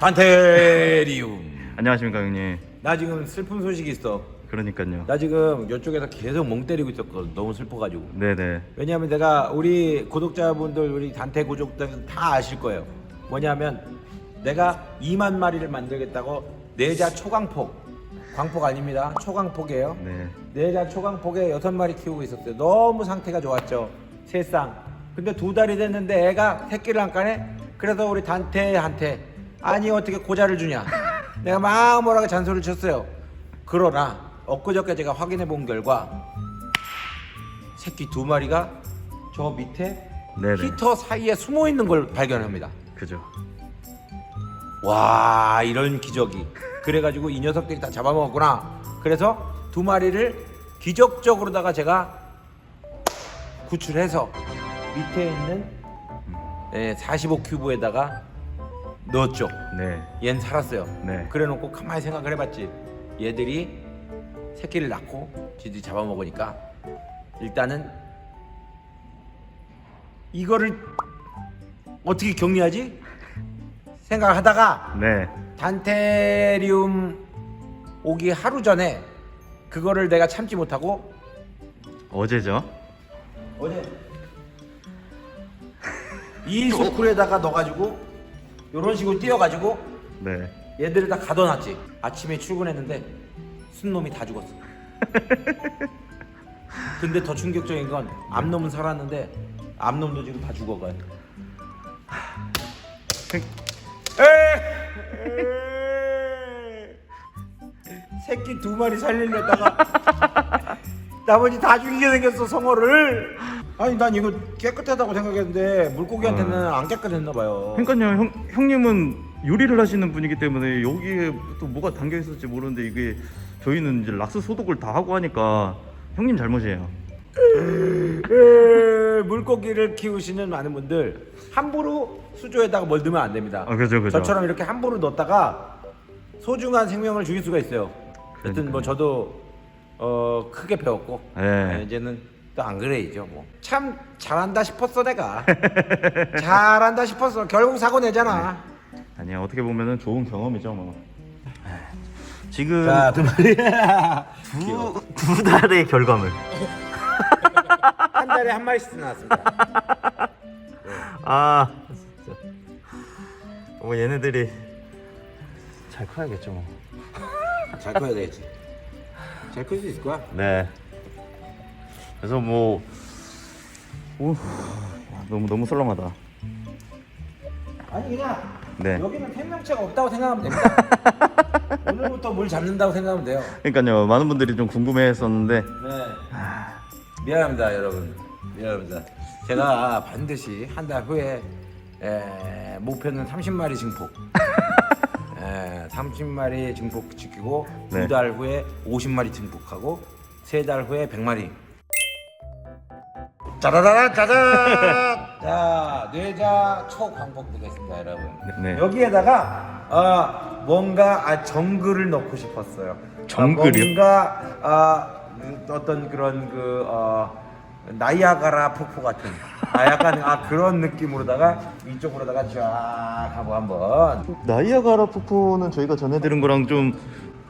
반테리움. 안녕하십니까 형님. 나 지금 슬픈 소식이 있어. 그러니까요. 나 지금 이쪽에서 계속 멍 때리고 있었거든. 너무 슬퍼가지고. 네네. 왜냐하면 내가 우리 구독자분들 우리 단테 구독자들 다 아실 거예요. 뭐냐면 내가 2만 마리를 만들겠다고 내자 초강폭 광폭 아닙니다. 초강폭이에요. 네. 내자 초강폭에 여섯 마리 키우고 있었어요. 너무 상태가 좋았죠. 세 쌍. 근데 두 달이 됐는데 애가 새끼를 안 까네. 그래서 우리 단테한테 아니 어떻게 고자를 주냐. 내가 막 뭐라고 잔소리를 쳤어요. 그러나 엊그저께 제가 확인해 본 결과 새끼 두 마리가 저 밑에 네네. 히터 사이에 숨어 있는 걸 발견합니다. 그죠. 와 이런 기적이 그래가지고 이 녀석들이 다 잡아먹었구나 그래서 두 마리를 기적적으로다가 제가 구출해서 밑에 있는 예, 45큐브에다가 넣었죠 네. 얜 살았어요 네. 그래놓고 가만히 생각을 해봤지 얘들이 새끼를 낳고 지들이 잡아먹으니까 일단은 이거를 어떻게 격리하지? 생각을 하다가 네. 단테리움 오기 하루 전에 그거를 내가 참지 못하고 어제죠. 어제 이 소쿨에다가 넣어가지고 이런 식으로 띄워가지고 네. 얘들을 다 가둬놨지. 아침에 출근했는데 순놈이 다 죽었어. 근데 더 충격적인 건 암놈은 살았는데 암놈도 지금 다 죽어가요. 새끼 두 마리 살리려다가 나머지 다 죽이게 생겼어 성어를 아니 난 이거 깨끗하다고 생각했는데 물고기한테는 안 깨끗했나 봐요 그러니까요. 형 형님은 요리를 하시는 분이기 때문에 여기에 또 뭐가 담겨 있을지 모르는데 이게 저희는 이제 락스 소독을 다 하고 하니까 형님 잘못이에요. 에, 물고기를 키우시는 많은 분들 함부로 수조에다가 뭘 넣으면 안 됩니다. 아, 그죠, 그죠. 저처럼 이렇게 함부로 넣었다가 소중한 생명을 죽일 수가 있어요. 하여튼 뭐 저도 어, 크게 배웠고 네. 네, 이제는 또 안 그래야죠. 뭐. 참 잘한다 싶었어 내가. 잘한다 싶었어. 결국 사고 내잖아. 아니야 어떻게 보면은 좋은 경험이죠 뭐. 지금 자, 두 마리. 두, 두 달의 결과물. 한 달에 한 마리씩 나왔습니다. 아 진짜. 뭐 얘네들이 잘 커야겠죠 뭐. 잘 커야 되겠지. 잘 클 수 있을 거야. 네. 그래서 뭐 오, 너무 너무 썰렁하다. 아니 그냥 네. 여기는 생명체가 없다고 생각하면 됩니다. 오늘부터 물 잡는다고 생각하면 돼요. 그러니까요 많은 분들이 좀 궁금해했었는데 네. 미안합니다, 여러분. 미안합니다. 제가 반드시 한 달 후에 에, 목표는 30마리 증폭. 에, 30마리 증폭 지키고 네. 두달 후에 50마리 증폭하고 세 달 후에 100마리. 짜라라라 짜잔! 자, 뇌자 초광폭 되겠습니다, 여러분. 네. 여기에다가 아, 뭔가 아, 정글을 넣고 싶었어요. 정글이요? 아, 뭔가 아, 음, 어떤 그런 그 어, 나이아가라 폭포 같은 아 약간 아 그런 느낌으로다가 이쪽으로다가 쫙 하고 한번 나이아가라 폭포는 저희가 전해 들은 거랑 좀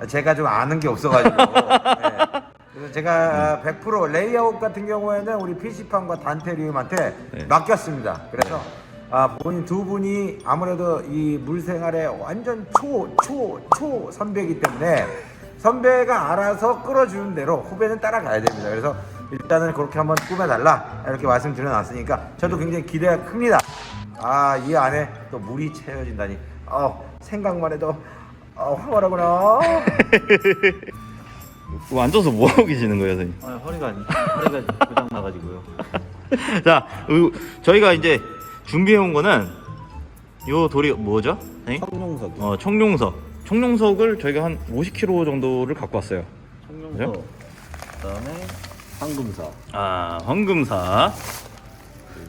제가 좀 아는 게 없어가지고 네. 그래서 제가 100% 레이아웃 같은 경우에는 우리 PC판과 단테리움한테 네. 맡겼습니다. 그래서 아, 본인 두 분이 아무래도 이 물생활에 완전 초, 초, 초 선배이기 때문에 선배가 알아서 끌어주는 대로 후배는 따라가야 됩니다. 그래서 일단은 그렇게 한번 꾸며달라 이렇게 말씀드려놨으니까 저도 굉장히 기대가 큽니다. 아, 이 안에 또 물이 채워진다니. 어, 생각만 해도 어, 황홀하구나. 뭐 앉아서 뭐 하고 계시는 거예요, 선생님? 아, 허리가 허리가 고장 나가지고요. 자, 어, 저희가 이제 준비해 온 거는 요 돌이 뭐죠? 선생님? 청룡석. 어, 청룡석. 청룡석을 저희가 한 50kg 정도를 갖고 왔어요. 청룡석. 그다음에 황금사. 아, 황금사.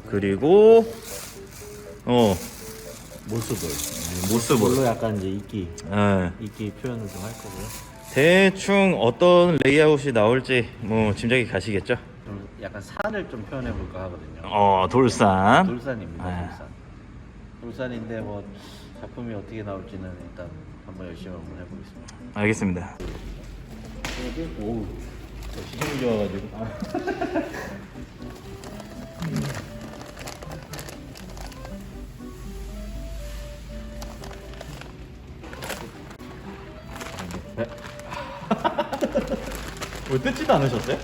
그리고 어, 모스볼. 모스볼. 모스볼로 약간 이제 이끼 예. 이끼 표현을 좀 할 거고요. 대충 어떤 레이아웃이 나올지 뭐 짐작이 가시겠죠? 좀 약간 산을 좀 표현해 볼까 하거든요. 어, 돌산. 돌산입니다. 아. 돌산. 돌산인데 뭐 작품이 어떻게 나올지는 일단 한번 열심히 한번 해보겠습니다. 알겠습니다. 오, 시청이 좋아가지고. 왜 뜯지도 않으셨어요?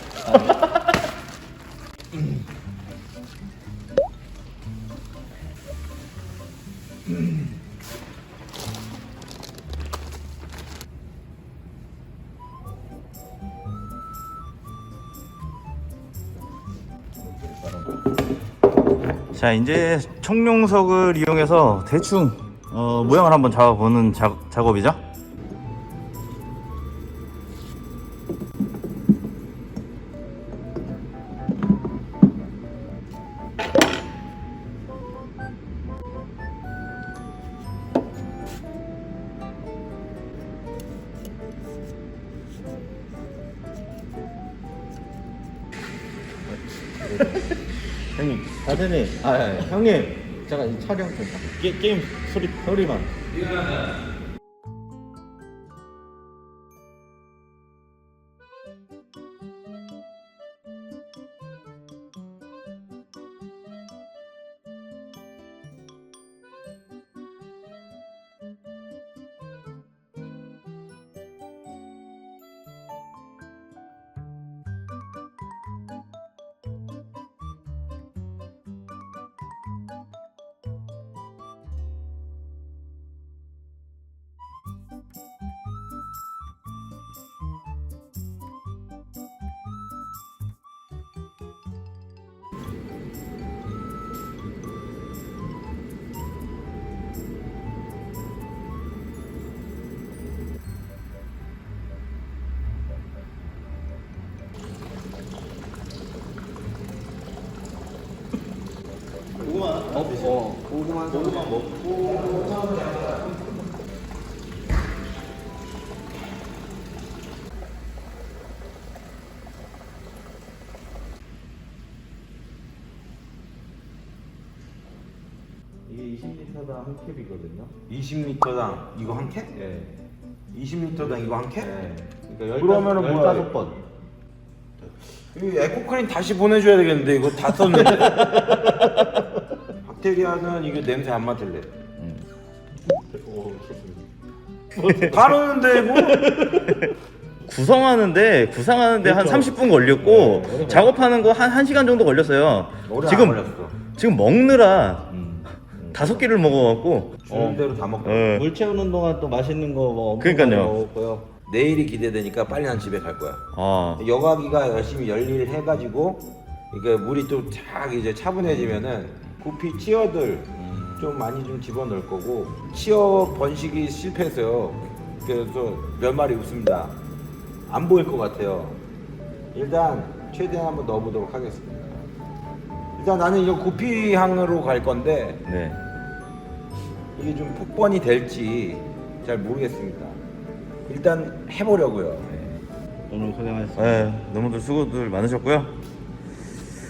자 이제 청룡석을 이용해서 대충 어, 모양을 한번 잡아보는 작, 작업이죠. 형님, 다전님, 아, 아, 형님, 잠깐 이 촬영 좀. 게, 게임 소리 소리만. 이게 20m당 한 캡이거든요. 20리터당 이거 한 캡? 예. 20리터당 이거 한 캡? 예. 그러니까 그러면은 뭐야? 15번. 이 에코크린 다시 보내줘야 되겠는데 이거 다 썼는 데 박테리아는 이거 냄새 안 맡을래 오, 좋습니다. 다루는데 뭐 구성하는데 구상하는데 한 그렇죠. 30분 걸렸고 네. 작업하는 거 한 1시간 정도 걸렸어요. 오래 지금 걸렸어 지금 먹느라 음. 다섯 끼를 먹어 갖고 주는 대로 다 먹고 어. 물 채우는 동안 또 맛있는 거뭐 그러니까요. 먹었고요. 내일이 기대되니까 빨리 난 집에 갈 거야 아, 여과기가 열심히 열일 해가지고 이게 물이 또 쫙 이제 차분해지면은 구피 치어들 좀 많이 좀 집어넣을 거고 치어 번식이 실패했어요. 그래서 몇 마리 웃습니다. 안 보일 것 같아요. 일단 최대한 한번 넣어보도록 하겠습니다. 일단 나는 이거 구피항으로 갈 건데 네. 이게 좀 폭번이 될지 잘 모르겠습니다. 일단 해보려고요. 오늘 고생하셨습니다. 네, 너무들 수고들 많으셨고요.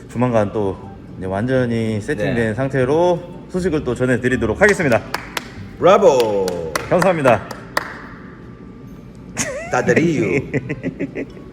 조만간 또 이제 완전히 세팅된 네. 상태로 소식을 또 전해드리도록 하겠습니다. 브라보 감사합니다. 다들이유